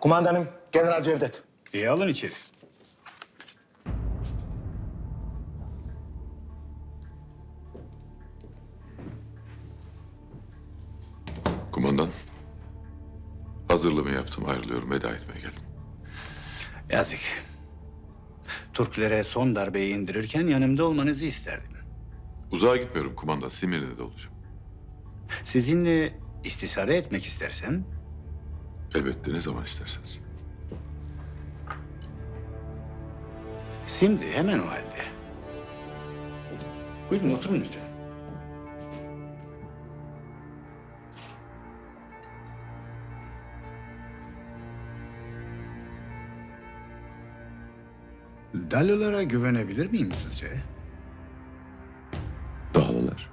Kumandanım, General Cevdet. İyi alın içeri. Kumandan. Hazırlığımı yaptım, ayrılıyorum, veda etmeye geldim. Yazık. Türklere son darbeyi indirirken yanımda olmanızı isterdim. Uzağa gitmiyorum kumandan, Simirli'de olacağım. Sizinle istisare etmek istersem Elbette ne zaman isterseniz. şimdi hemen o halde. Buyurun oturun lütfen. Dalolara güvenebilir miyim sizce? Dağlılar.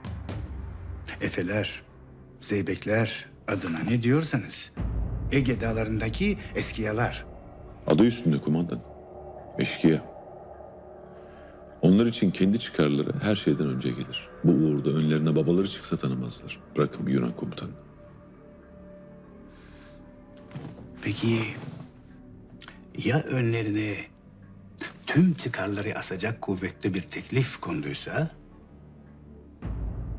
Efeler, Zeybekler adına ne diyorsanız. Ege dağlarındaki eskiyalar. Adı üstünde kumandan. Eşkıya. Onlar için kendi çıkarları her şeyden önce gelir. Bu uğurda önlerine babaları çıksa tanımazlar. Bırakın bir Yunan komutanı. Peki ya önlerine tüm çıkarları asacak kuvvetli bir teklif konduysa?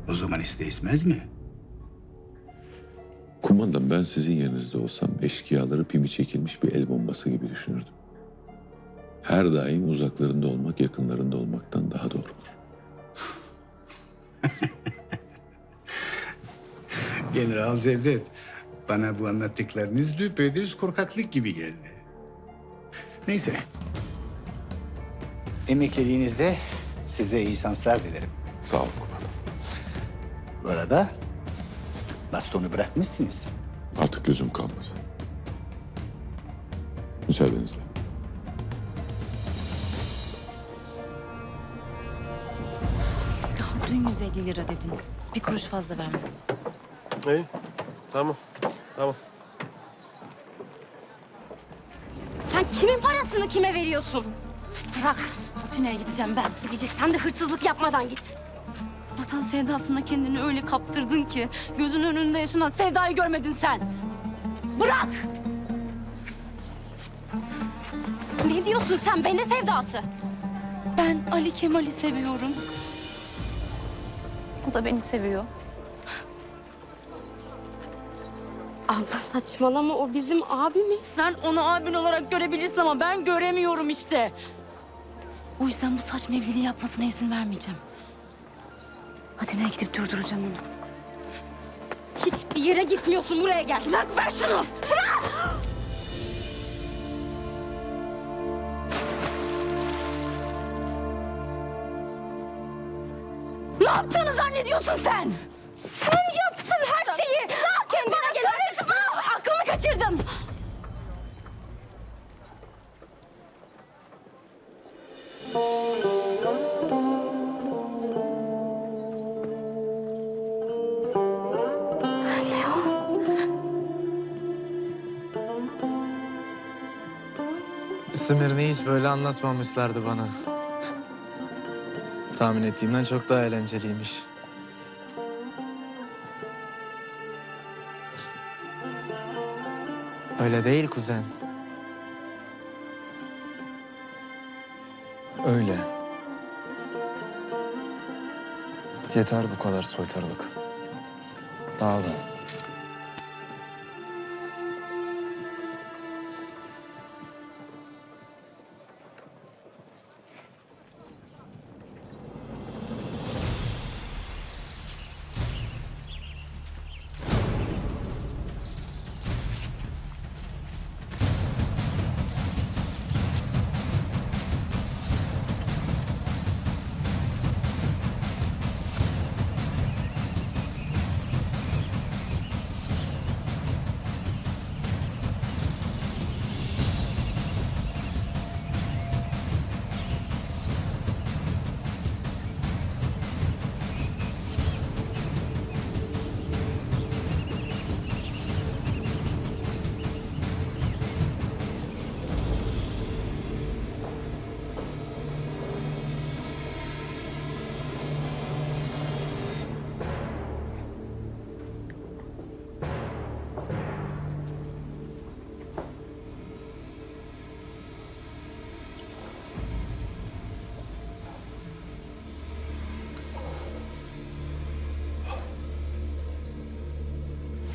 O zaman isteysmez mi? Kumandan ben sizin yerinizde olsam eşkıyaları pimi çekilmiş bir el bombası gibi düşünürdüm. Her daim uzaklarında olmak yakınlarında olmaktan daha doğrudur. General Cevdet, bana bu anlattıklarınız düpedüz korkaklık gibi geldi. Neyse. Emekliliğinizde size iyi şanslar dilerim. Sağ olun kumandan. Bu arada bastonu bırakmışsınız. Artık lüzum kalmadı. Müsaadenizle. Daha dün 150 lira dedin. Bir kuruş fazla verme. İyi. Tamam. Tamam. Sen kimin parasını kime veriyorsun? Bırak. Atina'ya gideceğim ben. Gideceksen de hırsızlık yapmadan git. Vatan sevdasına kendini öyle kaptırdın ki... ...gözünün önünde yaşanan sevdayı görmedin sen. Bırak! Ne diyorsun sen? Be ne sevdası? Ben Ali Kemal'i seviyorum. O da beni seviyor. Abla saçmalama o bizim abimiz. Sen onu abin olarak görebilirsin ama ben göremiyorum işte. O yüzden bu saçma evliliği yapmasına izin vermeyeceğim. Atina'ya gidip durduracağım onu. Hiçbir yere gitmiyorsun buraya gel. Bırak ver şunu. Bırak! Ne yaptığını zannediyorsun sen? Sen yaptın Smirne'yi hiç böyle anlatmamışlardı bana. Tahmin ettiğimden çok daha eğlenceliymiş. Öyle değil kuzen. Öyle. Yeter bu kadar soytarılık. Dağılın.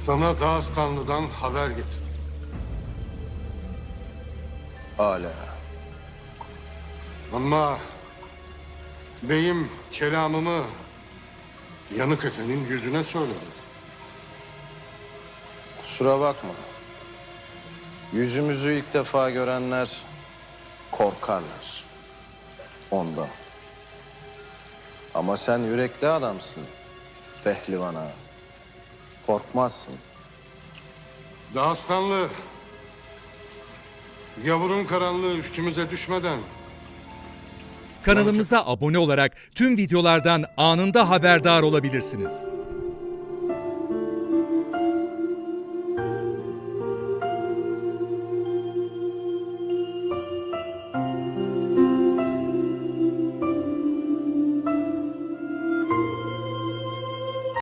Sana Dağıstanlı'dan haber getir. Hala. Ama beyim kelamımı Yanık Efe'nin yüzüne söyledi. Kusura bakma. Yüzümüzü ilk defa görenler korkarlar. Ondan. Ama sen yürekli adamsın. Pehlivan ağa. Korkmazsın. Dağıstanlı yavurun karanlığı üstümüze düşmeden Kanalımıza abone olarak tüm videolardan anında haberdar olabilirsiniz.